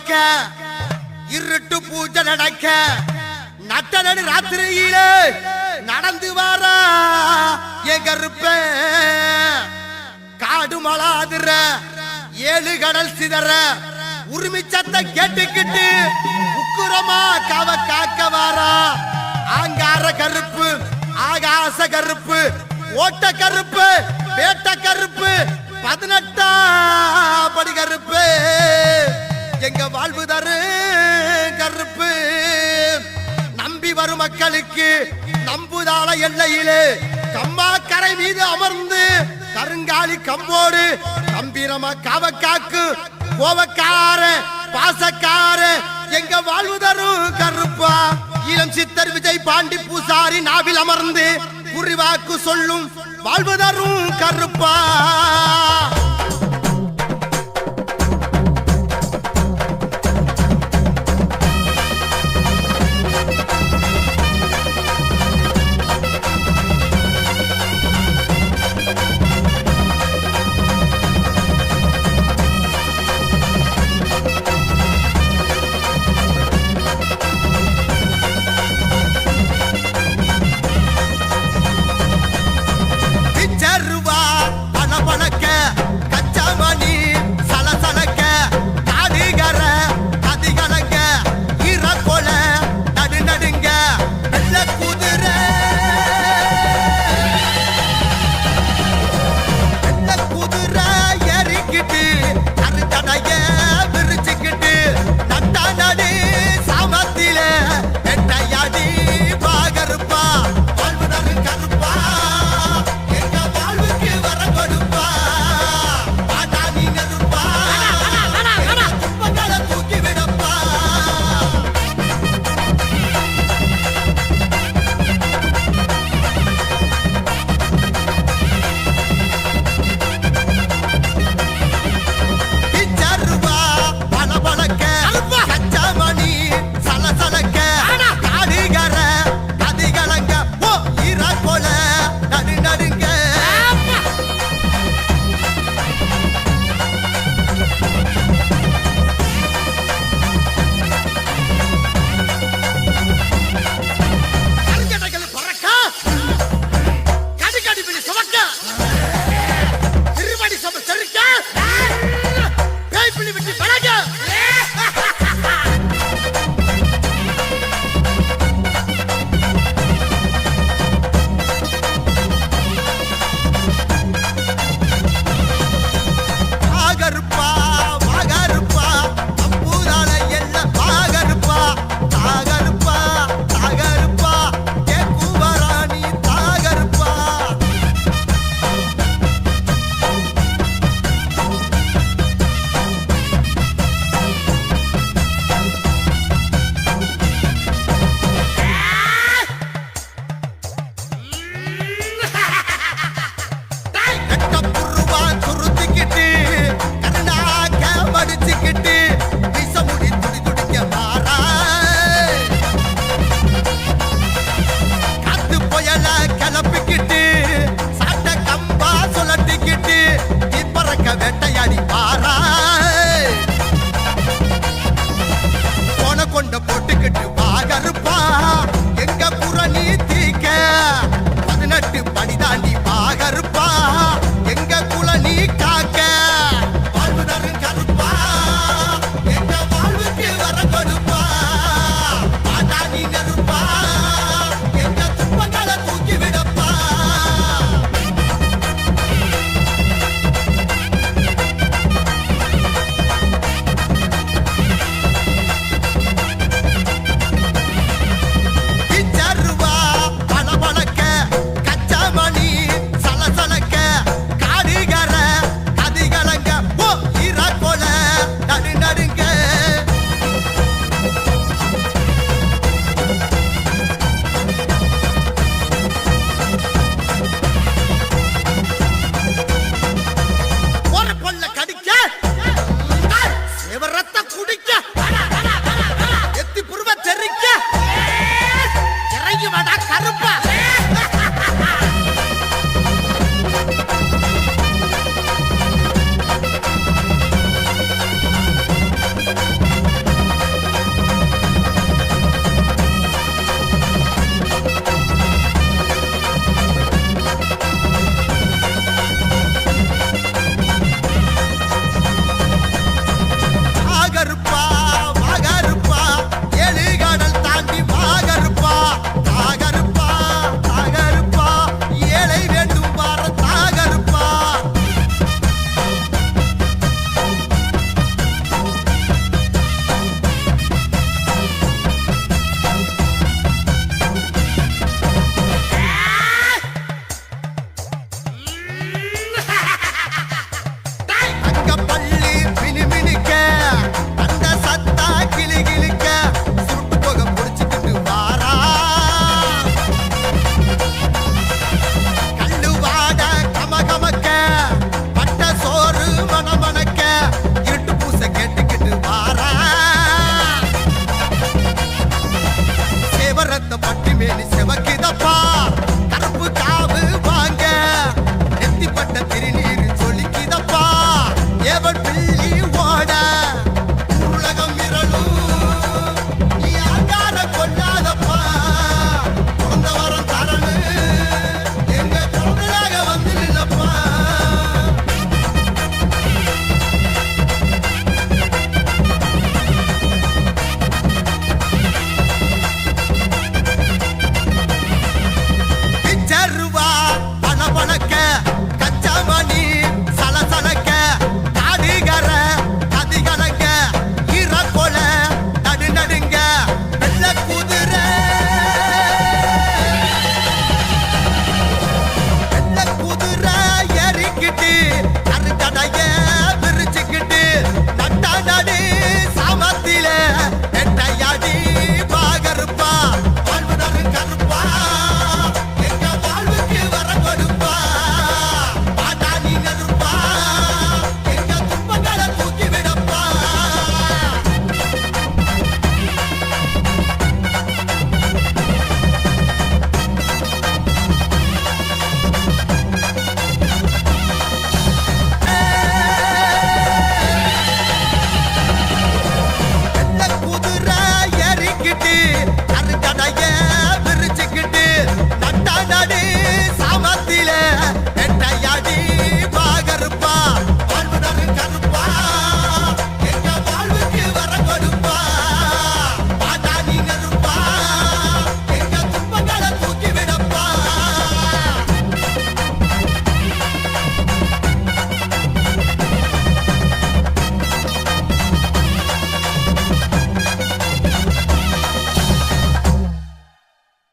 நடக்க இருட்டு பூஜை நடக்க நட்ட நடு ராத்திரியில நடந்து வாரா எங்கருப்ப காடு மலாதுற ஏழு கடல் சிதற உரிமை சத்தம் கேட்டுக்கிட்டு உக்குரமா கவ காக்க வாரா. ஆங்கார கருப்பு ஆகாச கருப்பு ஓட்ட கருப்பு வேட்ட கருப்பு பதினெட்டா படி கருப்பு. எங்க வாழ்வு தரு கருப்பு. நம்பி வரும் மக்களுக்கு நம்புதாள எல்லையிலே கம்மாக்கரை மீது அமர்ந்து கருங்காலி கம்போடு கம்பீரமா காவக்காக்கு கோவக்கார பாசக்கார எங்க வாழ்வு தரும் கருப்பா? இளம் சித்தர் விஜய் பாண்டி பூசாரி நாவில் அமர்ந்து குறிவாக்கு சொல்லும் வாழ்வு தரும் கருப்பா.